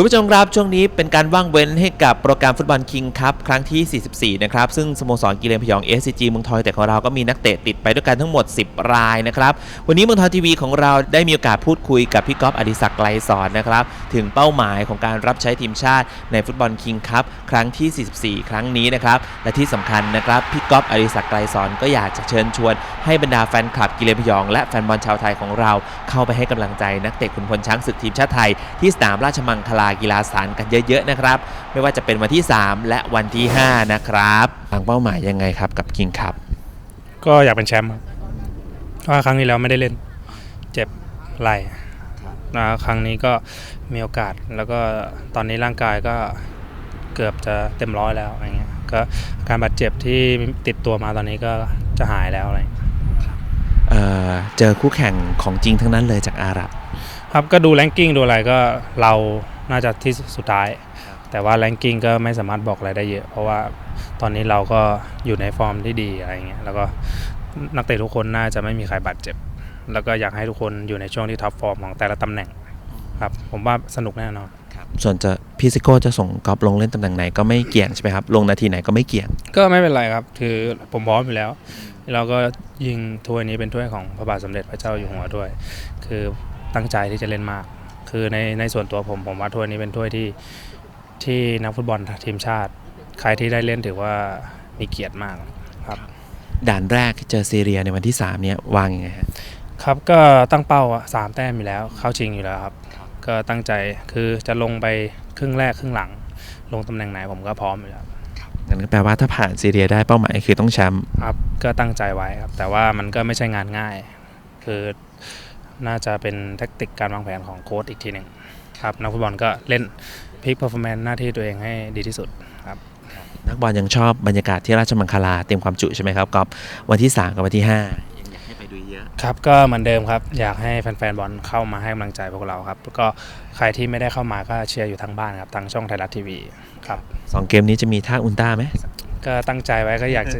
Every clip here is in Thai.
คุณผู้ชมครับช่วงนี้เป็นการว่างเว้นให้กับโปรแกรมฟุตบอลคิงคัพครั้งที่ 44 นะครับ ซึ่งสโมสรกีฬาพยอง SCG เมืองทอยแต่ของเราก็มีนักเตะติดไปด้วยกันทั้งหมด 10 รายนะครับ วันนี้เมืองทอยทีวีของเราได้มีโอกาสพูดคุยกับพี่ก๊อฟอดิศักดิ์ไกลสอนนะครับ ถึงเป้าหมายของการรับใช้ทีมชาติในฟุตบอลคิงคัพครั้งที่ 44 ครั้งนี้นะครับและที่สำคัญนะครับพี่ก๊อฟอดิศักดิ์ไกลสอนก็อยากจะเชิญชวน ให้บรรดาแฟนคลับกีฬาพยอง และแฟนบอลชาวไทยของเรา เข้าไปให้กำลังใจนักเตะขุนพลช้างศึกทีมชาติไทยที่สนามราชมังคลากีฬาสถานกันเยอะๆนะครับ ไม่ว่าจะเป็นวันที่ 3 และวันที่ 5 นะครับวางเป้าหมายยังไงครับกับคิงคัพก็อยากเป็นแชมป์ครับเพราะว่าครั้งที่แล้วไม่ได้เล่น เจ็บไหล่นะครั้งนี้ก็มีโอกาสแล้วก็ตอนนี้ร่างกายก็เกือบจะเต็มร้อยแล้วอะไรเงี้ยก็อาการบาดเจ็บที่ติดตัวมาตอนนี้ก็จะหายแล้วอะไรเงี้ยเอ่อเจอคู่แข่งของจริงทั้งนั้นเลยจากอาหรับ ครับก็ดูแรงกิ้งดูอะไรก็เรา น่าจะที่สุดท้าย แต่ว่าแรงกิ้งก็ไม่สามารถบอกอะไรได้เยอะ เพราะว่าตอนนี้เราก็อยู่ในฟอร์มที่ดีอะไรเงี้ยแล้วก็นักเตะทุกคนน่าจะไม่มีใครบาดเจ็บ แล้วก็อยากให้ทุกคนอยู่ในช่วงที่ท็อปฟอร์มของแต่ละตำแหน่งครับผมว่าสนุกแน่นอนส่วนจะพี่ซิโก้จะส่งกอฟลงเล่นตำแหน่งไหนก็ไม่เกี่ยงใช่ไหมครับ ลงนาทีไหนก็ไม่เกี่ยง ก็ไม่เป็นไรครับ คือผมพร้อมอยู่แล้ว เราก็ยิงถ้วยนี้เป็นถ้วยของพระบาทสมเด็จพระเจ้าอยู่หัวด้วย คือตั้งใจที่จะเล่นมาก คือในในส่วนตัวผมผมว่าถ้วยนี้เป็นถ้วยที่ที่นักฟุตบอลทีมชาติ ใครที่ได้เล่นถือว่ามีเกียรติมากครับด่านแรกที่เจอซีเรียในวันที่3เนี่ยวางยังไงฮะครับก็ตั้งเป้าอะสามแต้มอยู่แล้ว เข้าชิงอยู่แล้วครับ ก็ตั้งใจคือจะลงไปครึ่งแรกครึ่งหลัง ลงตำแหน่งไหนผมก็พร้อมอยู่แล้วงั้นก็แปลว่าถ้าผ่านซีเรียได้เป้าหมายคือต้องแชมป์ครับก็ตั้งใจไว้ครับ แต่ว่ามันก็ไม่ใช่งานง่าย คือ น่าจะเป็นแทคติกการวางแผนของโค้ชอีกทีหนึ่งครับนักฟุตบอลก็เล่นพิกเพอร์ฟอร์แมนซ์หน้าที่ตัวเองให้ดีที่สุดครับนักบอลยังชอบบรรยากาศที่ราชมังคลาเต็มความจุใช่ไหมครับกอฟวันที่ 3 กับวันที่ 5 ยังอยากให้ไปดูเยอะ ครับก็เหมือนเดิมครับ อยากให้แฟนๆบอลเข้ามาให้กำลังใจพวกเราครับแล้วก็ใครที่ไม่ได้เข้ามาก็เชียร์อยู่ทางบ้านครับทางช่องไทยรัฐทีวีครับสองเกมนี้จะมีท่าอุลตร้าไหมก็ตั้งใจไว้ก็อยากจะ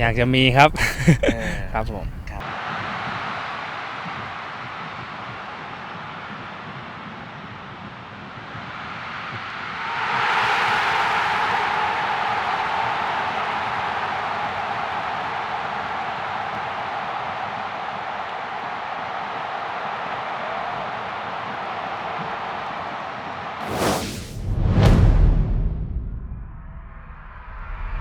อยากจะมีครับครับผม